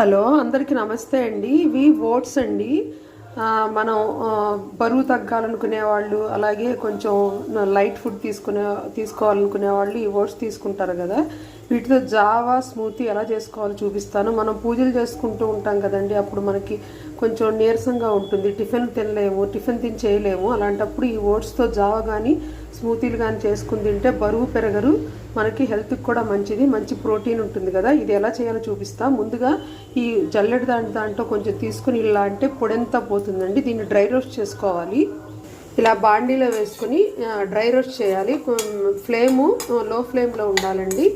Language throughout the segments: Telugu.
హలో అందరికీ నమస్తే అండి. ఇవి ఓట్స్ అండి. మనం బరువు తగ్గాలనుకునే వాళ్ళు అలాగే కొంచెం లైట్ ఫుడ్ తీసుకునే తీసుకోవాలనుకునే వాళ్ళు ఈ ఓట్స్ తీసుకుంటారు కదా. వీటితో జావా స్మూతీ ఎలా చేసుకోవాలో చూపిస్తాను. మనం పూజలు చేసుకుంటూ ఉంటాం కదండి. అప్పుడు మనకి కొంచెం నీరసంగా ఉంటుంది. టిఫిన్ తినలేము టిఫిన్ తిని చేయలేము. అలాంటప్పుడు ఈ ఓట్స్తో జావా కానీ స్మూతీలు కానీ చేసుకుని తింటే బరువు పెరగరు. మనకి హెల్త్కి కూడా మంచిది మంచి ప్రోటీన్ ఉంటుంది కదా. ఇది ఎలా చేయాలో చూపిస్తా. ముందుగా ఈ జల్లెడ దాంట్ దాంట్లో కొంచెం తీసుకుని ఇలా అంటే పొడంతా పోతుందండి. దీన్ని డ్రై రోస్ట్ చేసుకోవాలి. ఇలా బాండీలో వేసుకుని డ్రై రోస్ట్ చేయాలి. ఫ్లేము లో ఫ్లేమ్లో ఉండాలండి.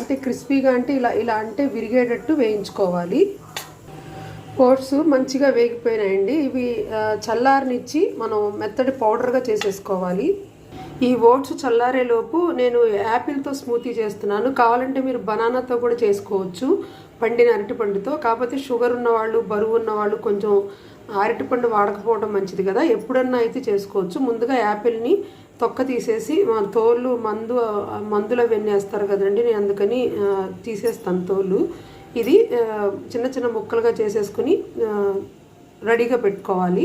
అంటే క్రిస్పీగా అంటే ఇలా ఇలా అంటే విరిగేటట్టు వేయించుకోవాలి. కోట్స్ మంచిగా వేగిపోయినాయండి. ఇవి చల్లారనిచ్చి మనం మెత్తటి పౌడర్గా చేసేసుకోవాలి. ఈ ఓట్స్ చల్లారేలోపు నేను యాపిల్తో స్మూతీ చేస్తున్నాను. కావాలంటే మీరు బనానాతో కూడా చేసుకోవచ్చు. పండిన అరటిపండుతో. కాకపోతే షుగర్ ఉన్నవాళ్ళు బరువు ఉన్నవాళ్ళు కొంచెం అరటిపండు వాడకపోవడం మంచిది కదా. ఎప్పుడన్నా అయితే చేసుకోవచ్చు. ముందుగా యాపిల్ని తొక్క తీసేసి మా తోలు మందు మందులు అవన్నీ వేస్తారు కదండి. నేను అందుకని తీసేస్తాను తోలు. ఇది చిన్న చిన్న ముక్కలుగా చేసేసుకుని రెడీగా పెట్టుకోవాలి.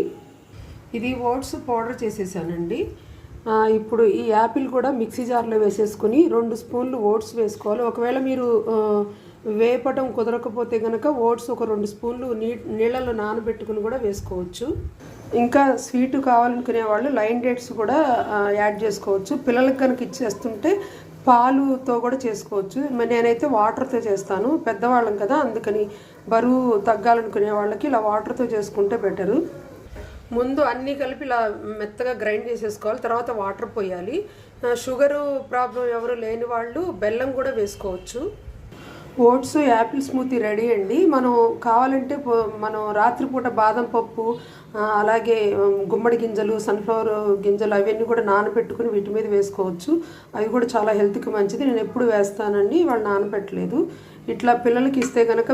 ఇది ఓట్స్ పౌడర్ చేసేసానండి. ఇప్పుడు ఈ యాపిల్ కూడా మిక్సీ జార్లో వేసేసుకుని రెండు స్పూన్లు ఓట్స్ వేసుకోవాలి. ఒకవేళ మీరు వేపటం కుదరకపోతే కనుక ఓట్స్ ఒక రెండు స్పూన్లు నీ నీళ్ళలో నానబెట్టుకుని కూడా వేసుకోవచ్చు. ఇంకా స్వీట్ కావాలనుకునే వాళ్ళు లైన్ డేట్స్ కూడా యాడ్ చేసుకోవచ్చు. పిల్లలకు కనుక ఇచ్చేస్తుంటే పాలుతో కూడా చేసుకోవచ్చు. నేనైతే వాటర్తో చేస్తాను. పెద్దవాళ్ళం కదా అందుకని బరువు తగ్గాలనుకునే వాళ్ళకి ఇలా వాటర్తో చేసుకుంటే బెటరు. ముందు అన్నీ కలిపి ఇలా మెత్తగా గ్రైండ్ చేసేసుకోవాలి తర్వాత వాటర్ పోయాలి. షుగరు ప్రాబ్లం ఎవరు లేని వాళ్ళు బెల్లం కూడా వేసుకోవచ్చు. ఓట్స్ యాపిల్ స్మూతీ రెడీ అండి. మనం కావాలంటే మనం రాత్రిపూట బాదం పప్పు అలాగే గుమ్మడి గింజలు సన్ఫ్లవర్ గింజలు అవన్నీ కూడా నానబెట్టుకుని వీటి మీద వేసుకోవచ్చు. అవి కూడా చాలా హెల్త్కి మంచిది. నేను ఎప్పుడు వేస్తానండి వాళ్ళు నానబెట్టలేదు ఇట్లా పిల్లలకి ఇస్తే కనుక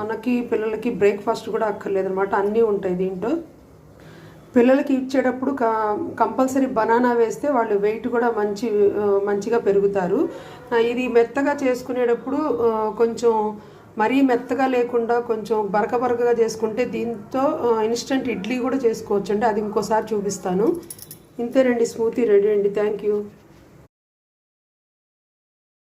మనకి పిల్లలకి బ్రేక్ఫాస్ట్ కూడా అక్కర్లేదు అనమాట అన్నీ ఉంటాయి దీంట్లో. పిల్లలకి ఇచ్చేటప్పుడు కంపల్సరీ బనానా వేస్తే వాళ్ళు వెయిట్ కూడా మంచి మంచిగా పెరుగుతారు. ఇది మెత్తగా చేసుకునేటప్పుడు కొంచెం మరీ మెత్తగా లేకుండా కొంచెం బరక బరకగా చేసుకుంటే దీంతో ఇన్స్టెంట్ ఇడ్లీ కూడా చేసుకోవచ్చు అండి అది ఇంకోసారి చూపిస్తాను. ఇంతేనండి స్మూతీ రెడీ అండి. Thank you.